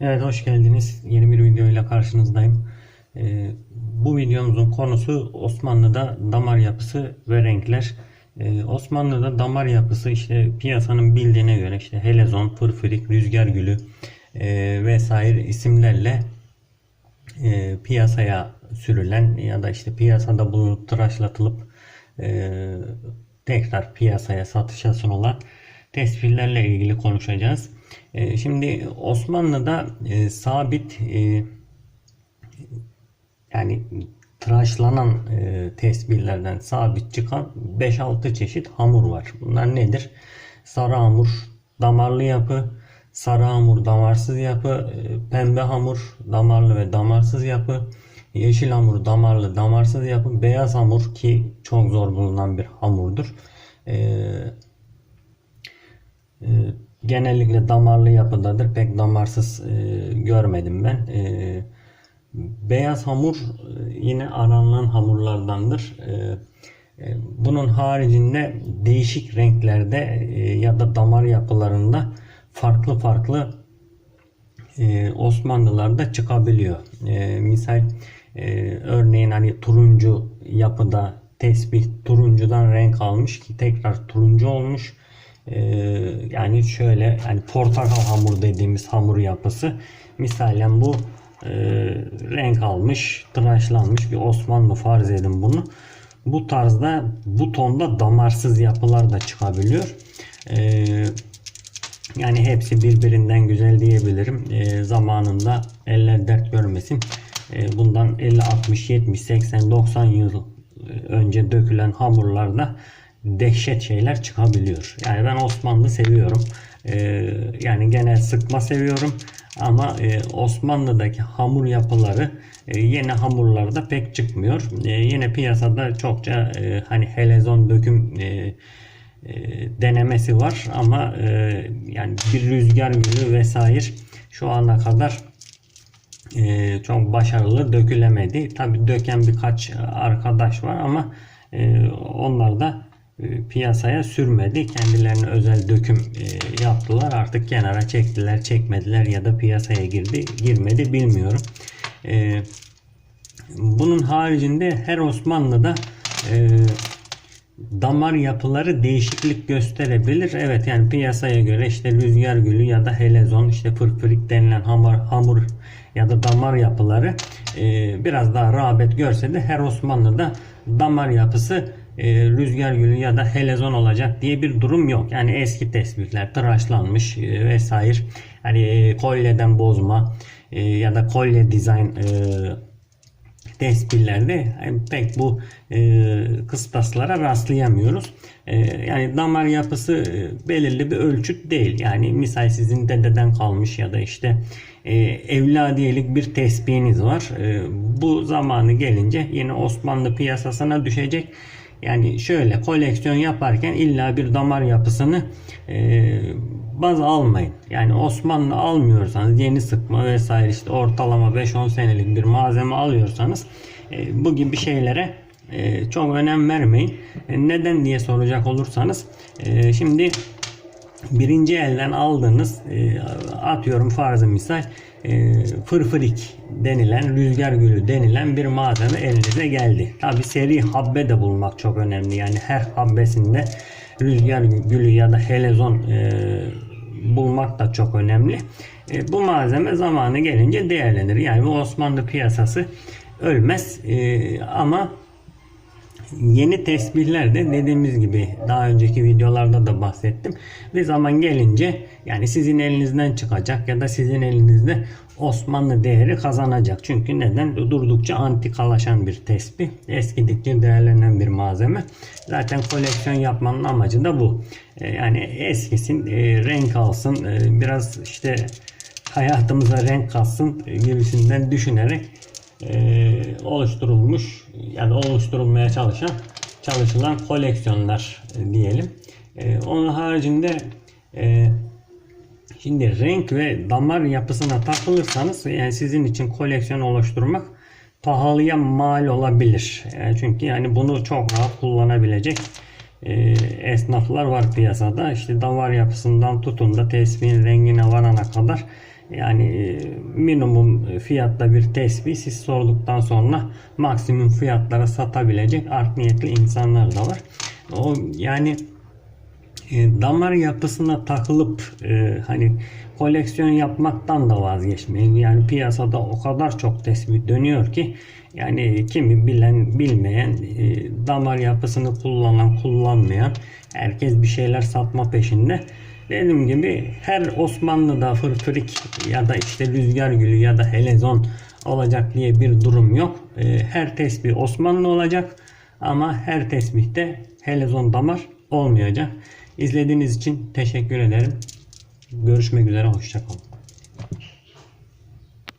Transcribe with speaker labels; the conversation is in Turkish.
Speaker 1: Evet hoş geldiniz. Yeni bir videoyla karşınızdayım. Ee, bu videomuzun konusu Osmanlı'da damar yapısı ve renkler. Ee, Osmanlı'da damar yapısı işte piyasanın bildiğine göre işte helezon, fırfırik, rüzgar gülü e, vesaire isimlerle e, piyasaya sürülen ya da işte piyasada bulunup tıraşlatılıp e, tekrar piyasaya satışa sunulan tesbihlerle ilgili konuşacağız. E, şimdi Osmanlı'da e, sabit e, yani tıraşlanan e, tesbihlerden sabit çıkan 5-6 çeşit hamur var. Bunlar nedir? Sarı hamur, damarlı yapı, sarı hamur, damarsız yapı, e, pembe hamur, damarlı ve damarsız yapı, yeşil hamur, damarlı, damarsız yapı, beyaz hamur ki çok zor bulunan bir hamurdur. E, e, genellikle damarlı yapıdadır. Pek damarsız e, görmedim ben. E, beyaz hamur e, yine aranılan hamurlardandır. E, e, bunun haricinde değişik renklerde e, ya da damar yapılarında farklı farklı Osmanlılarda çıkabiliyor. Misal örneğin hani turuncu yapıda tesbih turuncudan renk almış ki tekrar turuncu olmuş. E, yani şöyle yani portakal hamur dediğimiz hamur yapısı misalen bu e, renk almış, tıraşlanmış bir Osmanlı farz edin bunu. Bu tarzda bu tonda damarsız yapılar da çıkabiliyor. E, yani hepsi birbirinden güzel diyebilirim. E, zamanında eller dert görmesin. E, bundan 50, 60, 70, 80, 90 yıl önce dökülen hamurlarda dehşet şeyler çıkabiliyor. Yani ben Osmanlı seviyorum. E, yani genel sıkma seviyorum. Ama e, Osmanlı'daki hamur yapıları e, yeni hamurlarda pek çıkmıyor. E, yine piyasada çokça e, hani helezon döküm e, e, denemesi var ama e, yani bir rüzgar gülü vesaire şu ana kadar e, çok başarılı dökülemedi. Tabi döken birkaç arkadaş var ama e, onlar da piyasaya sürmedi. Kendilerine özel döküm e, yaptılar. Artık kenara çektiler, çekmediler ya da piyasaya girdi, girmedi bilmiyorum. E, bunun haricinde her Osmanlı'da e, damar yapıları değişiklik gösterebilir. Evet yani piyasaya göre işte rüzgar gülü ya da helezon işte fırfırik denilen hamur, hamur ya da damar yapıları e, biraz daha rağbet görse de her Osmanlı'da damar yapısı e, rüzgar gülü ya da helezon olacak diye bir durum yok. Yani eski tesbihler tıraşlanmış e, vesaire. Hani e, kolyeden bozma ya da kolye dizayn e, tesbihlerinde yani pek bu kıstaslara rastlayamıyoruz. Yani damar yapısı belirli bir ölçüt değil. Yani misal sizin dededen kalmış ya da işte e, evladiyelik bir tesbihiniz var. Bu zamanı gelince yine Osmanlı piyasasına düşecek. Yani şöyle koleksiyon yaparken illa bir damar yapısını e, baz almayın. Yani Osmanlı almıyorsanız yeni sıkma vesaire işte ortalama 5-10 senelik bir malzeme alıyorsanız e, bu gibi şeylere e, çok önem vermeyin. E, neden diye soracak olursanız e, şimdi birinci elden aldığınız e, atıyorum farzı misal e, fırfırik denilen rüzgar gülü denilen bir malzeme elinize geldi. Tabi seri habbe de bulmak çok önemli. Yani her habbesinde rüzgar gülü ya da helezon e, bulmak da çok önemli. E, bu malzeme zamanı gelince değerlenir. Yani bu Osmanlı piyasası ölmez e, ama yeni tesbihler de dediğimiz gibi daha önceki videolarda da bahsettim. Bir zaman gelince yani sizin elinizden çıkacak ya da sizin elinizde Osmanlı değeri kazanacak. Çünkü neden? Durdukça antikalaşan bir tesbih. Eskidikçe değerlenen bir malzeme. Zaten koleksiyon yapmanın amacı da bu. E, yani eskisin, e, renk alsın, e, biraz işte hayatımıza renk katsın gibisinden düşünerek e, oluşturulmuş ya oluşturulmaya çalışan çalışılan koleksiyonlar e, diyelim. E, onun haricinde e, şimdi renk ve damar yapısına takılırsanız yani sizin için koleksiyon oluşturmak pahalıya mal olabilir. Yani çünkü yani bunu çok rahat kullanabilecek e, esnaflar var piyasada. İşte damar yapısından tutun da tesbihin rengine varana kadar Yani e, minimum fiyatta bir tesbih siz sorduktan sonra maksimum fiyatlara satabilecek art niyetli insanlar da var. O yani e, damar yapısına takılıp e, hani koleksiyon yapmaktan da vazgeçmeyin. Yani piyasada o kadar çok tespit dönüyor ki yani kimi bilen bilmeyen e, damar yapısını kullanan kullanmayan herkes bir şeyler satma peşinde. Dediğim gibi her Osmanlı'da fırfırik ya da işte rüzgar gülü ya da helezon olacak diye bir durum yok. E, her tesbih Osmanlı olacak ama her tesbihte helezon damar olmayacak. İzlediğiniz için teşekkür ederim. Görüşmek üzere. Hoşçakalın.